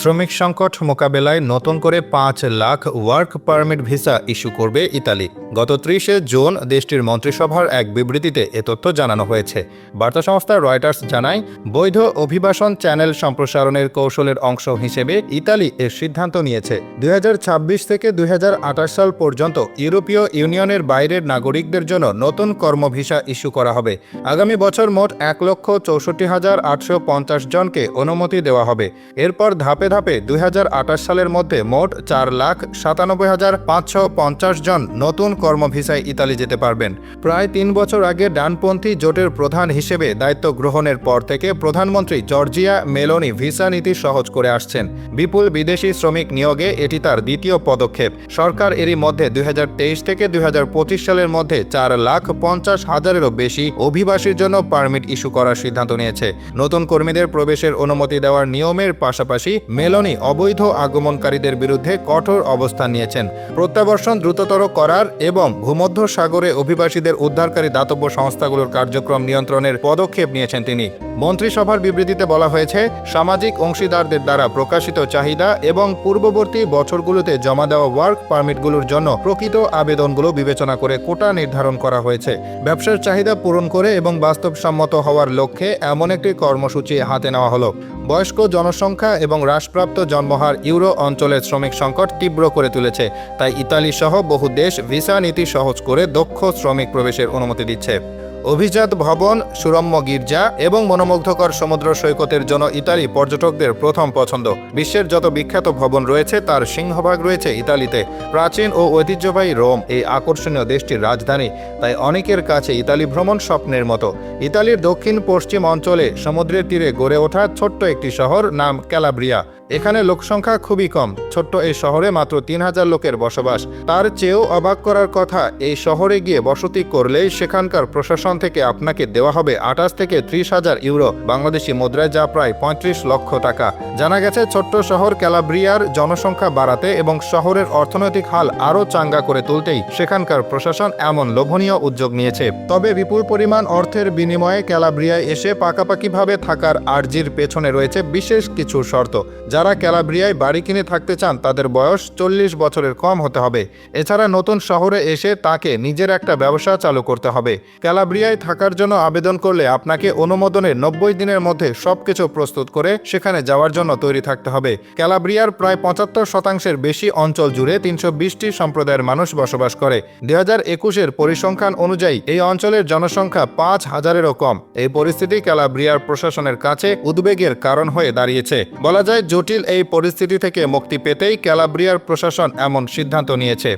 শ্রমিক সংকট মোকাবেলায় নতুন করে পাঁচ lakh work permit visa issue করবে ইতালি। গত ত্রিশে জুন দেশটির মন্ত্রিসভার এক বিবৃতিতে এ তথ্য জানানো হয়েছে। বার্তা সংস্থা রয়টার্স জানায়, বৈধ অভিবাসন চ্যানেল সম্প্রসারণের কৌশলের অংশ হিসেবে ইতালি এর সিদ্ধান্ত নিয়েছে। দুই হাজার ছাব্বিশ থেকে দুই হাজার আঠাশ সাল পর্যন্ত ইউরোপীয় ইউনিয়নের বাইরের নাগরিকদের জন্য নতুন কর্মভিসা ইস্যু করা হবে। আগামী বছর মোট এক লক্ষ চৌষট্টি হাজার আটশো পঞ্চাশ জনকে অনুমতি দেওয়া হবে। এরপর ধাপে ধাপে দুই হাজার আঠাশ সালের মধ্যে মোট চার লাখ সাতানব্বই হাজার পাঁচশো পঞ্চাশ জন নতুন কর্মভিসায় ইতালি যেতে পারবেন। প্রায় তিন বছর আগে ডানপন্থী জোটের প্রধান হিসেবে দায়িত্ব গ্রহণের পর থেকে প্রধানমন্ত্রী জর্জিয়া মেলোনি ভিসা নীতি সহজ করে আসছেন। বিপুল বিদেশি শ্রমিক নিয়োগে এটি তার দ্বিতীয় পদক্ষেপ। সরকার এরই মধ্যে দুই হাজার তেইশ থেকে দুই হাজার পঁচিশ সালের মধ্যে চার লাখ পঞ্চাশ হাজারেরও বেশি অভিবাসীর জন্য পারমিট ইস্যু করার সিদ্ধান্ত নিয়েছে। নতুন কর্মীদের প্রবেশের অনুমতি দেওয়ার নিয়মের পাশাপাশি মেলনি অবৈধ আগমনকারীদের বিরুদ্ধে কঠোর অবস্থান নিয়েছেন। প্রত্যাবর্ষণ দ্রুততর করার এবং ভূমধ্য সাগরে অভিবাসীদের উদ্ধারকারী দাতব্য সংস্থাগুলোর কার্যক্রম নিয়ন্ত্রণের পদক্ষেপ নিয়েছেন তিনি। মন্ত্রিসভার বিবৃতিতে বলা হয়েছে, সামাজিক অংশীদারদের দ্বারা প্রকাশিত চাহিদা এবং পূর্ববর্তী বছরগুলোতে জমা দেওয়া ওয়ার্ক পারমিটগুলোর জন্য প্রকৃত আবেদনগুলো বিবেচনা করে কোটা নির্ধারণ করা হয়েছে। ব্যবসার চাহিদা পূরণ করে এবং বাস্তবসম্মত হওয়ার লক্ষ্যে এমন একটি কর্মসূচি হাতে নেওয়া হলো। বয়স্ক জনসংখ্যা এবং হ্রাসপ্রাপ্ত জন্মহার ইউরো অঞ্চলের শ্রমিক সংকট তীব্র করে তুলেছে। তাই ইতালি সহ বহু দেশ ভিসা নীতি সহজ করে দক্ষ শ্রমিক প্রবেশের অনুমতি দিচ্ছে। অভিজাত ভবন, সুরম্য গির্জা এবং মনোমুগ্ধকর সমুদ্র সৈকতের জন্য ইতালি পর্যটকদের প্রথম পছন্দ। বিশ্বের যত বিখ্যাত ভবন রয়েছে, তার সিংহভাগ রয়েছে ইতালিতে। প্রাচীন ও ঐতিহ্যবাহী রোম, এই আকর্ষণীয় দেশটির রাজধানী। তাই অনেকের কাছে ইতালি ভ্রমণ স্বপ্নের মতো। ইতালির দক্ষিণ পশ্চিম অঞ্চলে সমুদ্রের তীরে গড়ে ওঠা ছোট্ট একটি শহর নাম ক্যালাব্রিয়া। এখানে লোকসংখ্যা খুবই কম। ছোট্ট এই শহরে মাত্র তিন হাজার লোকের বসবাস। তার চেয়েও অবাক করার কথা, এই শহরে গিয়ে বসতি করলেই সেখানকার প্রশাসন থেকে আপনাকে দেওয়া হবে আঠাশ থেকে ত্রিশ হাজার ইউরো, বাংলাদেশি মুদ্রায় যা প্রায় পঁয়ত্রিশ লক্ষ টাকা। জানা গেছে, ছোট্ট শহর ক্যালাব্রিয়ার জনসংখ্যা বাড়াতে এবং শহরের অর্থনৈতিক হাল আরও চাঙ্গা করে তুলতেই সেখানকার প্রশাসন এমন লোভনীয় উদ্যোগ নিয়েছে। তবে বিপুল পরিমাণ অর্থের বিনিময়ে ক্যালাব্রিয়ায় এসে পাকাপাকিভাবে থাকার আর্জির পেছনে রয়েছে বিশেষ কিছু শর্ত যারা ক্যালাব্রিয়ায় বাড়ি কিনে থাকতে চান, তাদের বয়স চল্লিশ বছরের কম হতে হবে। এছাড়া নতুন শহরে এসে তাকে নিজের একটা ব্যবসা চালু করতে হবে। ক্যালাব্রিয়ায় থাকার জন্য আবেদন করলে আপনাকে অনুমোদনের নব্বই দিনের মধ্যে সবকিছু প্রস্তুত করে সেখানে যাওয়ার জন্য তৈরি থাকতে হবে। ক্যালাব্রিয়ার প্রায় পঁচাত্তর শতাংশের বেশি অঞ্চল জুড়ে তিনশো বিশটি সম্প্রদায়ের মানুষ বসবাস করে। দুই হাজার একুশের পরিসংখ্যান অনুযায়ী এই অঞ্চলের জনসংখ্যা পাঁচ হাজারেরও কম। এই পরিস্থিতি ক্যালাব্রিয়ার প্রশাসনের কাছে উদ্বেগের কারণ হয়ে দাঁড়িয়েছে। বলা যায় জটিল এই পরিস্থিতি থেকে মুক্তি পেতেই ক্যালাব্রিয়ার প্রশাসন এমন সিদ্ধান্ত নিয়েছে।